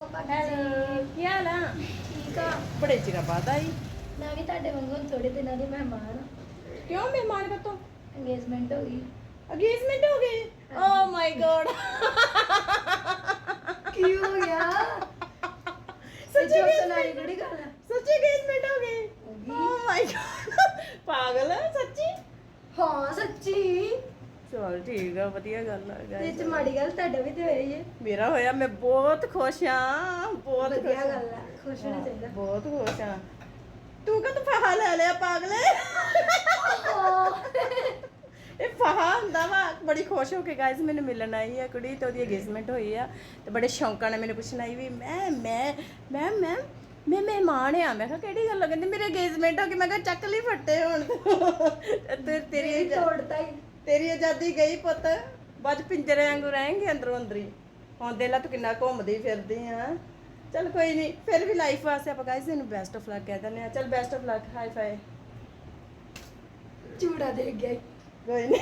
Hello ਕੀ ਹਾਲ ਆ? ਠੀਕ ਆ। ਬੜੇ ਚਿਰਾਂ ਬਾਅਦ ਆਈ ਮੈਂ ਵੀ ਤੁਹਾਡੇ ਵਾਂਗੂ ਥੋੜੇ ਦਿਨਾਂ ਦੀ ਮਹਿਮਾਨ ਕਿਉਂ ਮਹਿਮਾਨ ਕਾ ਤੋਂ? ਅੰਗੇਜਮੈਂਟ ਹੋ ਗਈ। ਅਗੇਜਮੈਂਟ ਹੋ ਗਈ ਓ ਮਾਈ ਗॉड ਕੀ ਹੋ ਗਿਆ? ਸੱਚੀ? ਸੁਣਾਈ ਕਿਹੜੀ ਗੱਲ ਆ? ਸੱਚੀ ਅਗੇਜਮੈਂਟ ਹੋ ਗਈ ਹੋ ਗਈ। ਓ ਮਾਈ ਗॉड ਪਾਗਲ ਸੱਚੀ? ਹਾਂ ਸੱਚੀ। ਚਲ ਠੀਕ ਆ ਵਧੀਆ ਗੱਲ ਆ ਤੇ guys। ਚ ਮਾੜੀ ਗੱਲ ਤੁਹਾਡਾ ਵੀ ਤੇ ਹੋਈ ਹੈ ਮੇਰਾ ਹੋਇਆ ਮੈਂ ਬਹੁਤ ਖੁਸ਼ ਆ ਬਹੁਤ ਵਧੀਆ ਖੁਸ਼ ਆਂ। ਗੱਲ ਆ ਖੁਸ਼ ਹੋਣਾ ਚਾਹੀਦਾ। ਬਹੁਤ ਖੁਸ਼ ਆ। ਤੂੰ ਕਾ ਤੂੰ ਫਹਾ ਲੈ ਲਿਆ ਪਾਗਲੇ? ਇਹ ਫਹਾ ਹੁੰਦਾ ਵਾ ਬੜੀ ਖੁਸ਼ ਹੋ ਕੇ ਗਾਇਸ ਮੈਨੂੰ ਮਿਲਣ ਆਈ ਆ ਕੁੜੀ ਤੇ ਉਹਦੀ ਅਗੇਜਮੈਂਟ ਹੋਈ ਆ ਤੇ ਬੜੇ ਸ਼ੌਂਕਾਂ ਨਾਲ ਮੈਨੂੰ ਪੁੱਛਣ ਆਈ ਵੀ ਮੈਂ ਮੈਂ ਮੈਂ ਮੈਂ ਮੈਂ ਮਹਿਮਾਨ ਆ। ਮੈਂ ਕਿਹਾ ਕਿਹੜੀ ਗੱਲ ਕਹਿੰਦੀ ਮੇਰੇ ਅਗੇਜਮੈਂਟ ਹੋ ਗਈ। ਮੈਂ ਕਿਹਾ ਚੱਕ ਲਈ ਫੱਟੇ ਹੁਣ ਤੇ ਤੇਰੀ ਤੇਰੀ ਤੋੜਤਾ ਹੀ ਤੇਰੀ ਆਜ਼ਾਦੀ ਗਈ ਪੁੱਤ। 'ਚ ਪਿੰਜਰੇ ਵਾਂਗੂ ਰਹੇਂਗੇ ਅੰਦਰੋਂ ਅੰਦਰੀ। ਹੁਣ ਦੇ ਲਾ ਤੂੰ ਕਿੰਨਾ ਘੁੰਮਦੀ ਫਿਰਦੀ ਆ। ਚਲ ਕੋਈ ਨਹੀਂ ਫਿਰ ਵੀ ਲਾਈਫ ਵਾਸਤੇ ਆਪਾਂ ਗਾਇਸ ਇਹਨੂੰ ਬੈਸਟ ਆਫ ਲੱਕ ਕਹਿ ਦਿੰਦੇ ਆ। ਚਲ best of luck high five ਚੂੜਾ ਦੇ ਗਿਆ। ਕੋਈ ਨਹੀਂ